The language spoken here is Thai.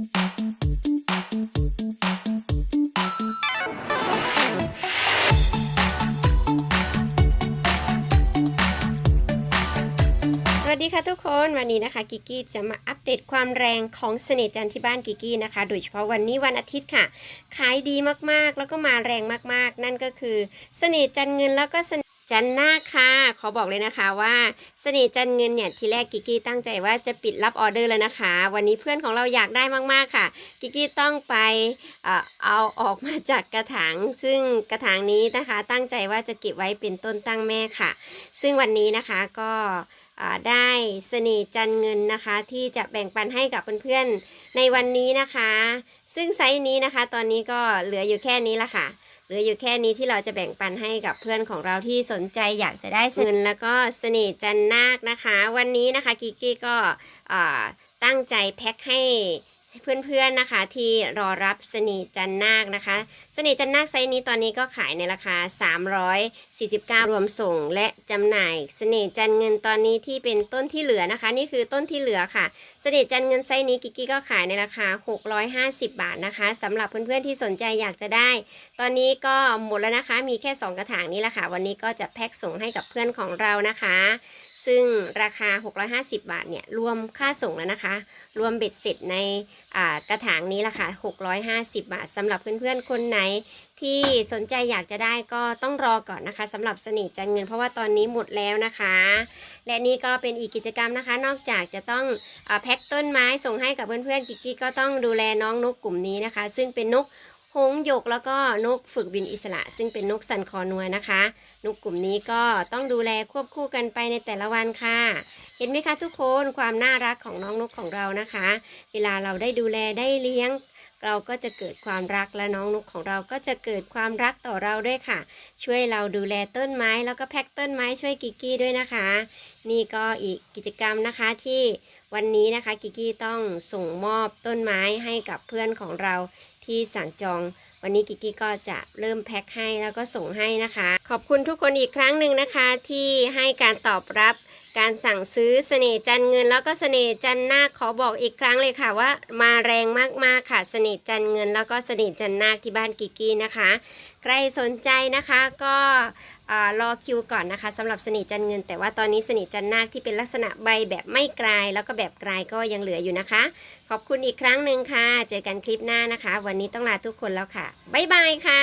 สวัสดีค่ะทุกคนวันนี้นะคะกิกกี้จะมาอัปเดตความแรงของเสน่ห์จันที่บ้านกิกกี้นะคะ โดยเฉพาะวันนี้วันอาทิตย์ค่ะ ขายดีมากๆ แล้วก็มาแรงมากๆ นั่นก็คือเสน่ห์จันเงินแล้วก็เสน่ห์ จันนาค่ะ ขอบอกเลยนะคะว่าเสน่ห์จันเงินเนี่ยทีแรกกิกกี้ตั้งใจว่าจะปิดรับออเดอร์แล้วนะคะ วันนี้เพื่อนของเราอยากได้มากๆค่ะ กิกกี้ต้องไปเออเอาออกมาจากกระถางซึ่งกระถางนี้นะคะ ตั้งใจว่าจะเก็บไว้เป็นต้นตั้งแม่ค่ะ ซึ่งวันนี้นะคะก็ได้เสน่ห์จันเงินนะคะ ที่จะแบ่งปันให้กับเพื่อนๆในวันนี้นะคะ ซึ่งไซส์นี้นะคะ ตอนนี้ก็เหลืออยู่แค่นี้ละค่ะ หลืออยู่แค่นี้ที่เราจะแบ่งปันให้กับเพื่อนของเราที่สนใจอยากจะได้เงินแล้วก็เสน่ห์จันนาคนะคะ วันนี้นะคะกิกกี้ก็ตั้งใจแพ็คให้ เพื่อนๆนะคะที่รอรับเสน่ห์จันนาคนะคะเสน่ห์จันนาคไซส์นี้ตอนนี้ก็ขายในราคา 349 รวมส่งและจำหน่ายเสน่ห์จันเงินตอนนี้ที่เป็นต้นที่เหลือนะคะ นี่คือต้นที่เหลือค่ะเสน่ห์จันเงินไซส์นี้กิกกี้ก็ขายในราคา 650 บาทนะคะสำหรับเพื่อนๆที่สนใจอยากจะได้ ตอนนี้ก็หมดแล้วนะคะมีแค่ 2 กระถางนี้แหละค่ะ วันนี้ก็จะแพ็คส่งให้กับเพื่อนของเรานะคะ ซึ่งราคา 650 บาทเนี่ยรวมค่าส่งแล้วนะคะ รวมเบ็ดเสร็จในกระถางนี้ละค่ะ650 บาทสำหรับเพื่อนๆคนไหนที่สนใจอยากจะได้ก็ต้องรอก่อนนะคะสำหรับเสน่ห์จันเงินเพราะว่าตอนนี้หมดแล้วนะคะ และนี่ก็เป็นอีกกิจกรรมนะคะ นอกจากจะต้องอแพ็คต้นไม้ส่งให้กับเพื่อนๆกิกกี้ก็ต้องดูแลน้องนกกลุ่มนี้นะคะ ซึ่งเป็นนก หงหยกแล้วก็นกฝึกบินอิสระ ซึ่งเป็นนกสันคอนัวนะคะ นกกลุ่มนี้ก็ต้องดูแลควบคู่กันไปในแต่ละวันค่ะ เห็นไหมคะทุกคนความน่ารักของน้องนกของเรานะคะ เวลาเราได้ดูแลได้เลี้ยง เราก็จะเกิดความรักและน้องนกของเราก็จะเกิดความรักต่อเราด้วยค่ะ ช่วยเราดูแลต้นไม้แล้วก็แพ็คต้นไม้ช่วยกิกกี้ด้วยนะคะ นี่ก็อีกกิจกรรมนะคะที่วันนี้นะคะกิกกี้ต้องส่งมอบต้นไม้ให้กับเพื่อนของเรา ที่สั่งจอง วันนี้กิกกี้ก็จะเริ่มแพ็คให้แล้วก็ส่งให้นะคะ ขอบคุณทุกคนอีกครั้งหนึ่งนะคะ ที่ให้การตอบรับ การสั่งซื้อเสน่ห์จันเงิน แล้วก็เสน่ห์จันนาคขอบอกอีกครั้งเลยค่ะว่ามาแรงมากๆค่ะเสน่ห์จันเงิน แล้วก็เสน่ห์จันนาคที่บ้านกิกกี้นะคะ ใครสนใจนะคะก็รอคิวก่อนนะคะสำหรับเสน่ห์จันเงิน แต่ว่าตอนนี้เสน่ห์จันนาคที่เป็นลักษณะใบแบบไม่กลาย แล้วก็แบบกลายก็ยังเหลืออยู่นะคะ ขอบคุณอีกครั้งหนึ่งค่ะ เจอกันคลิปหน้านะคะ วันนี้ต้องลาทุกคนแล้วค่ะบ๊ายบายค่ะ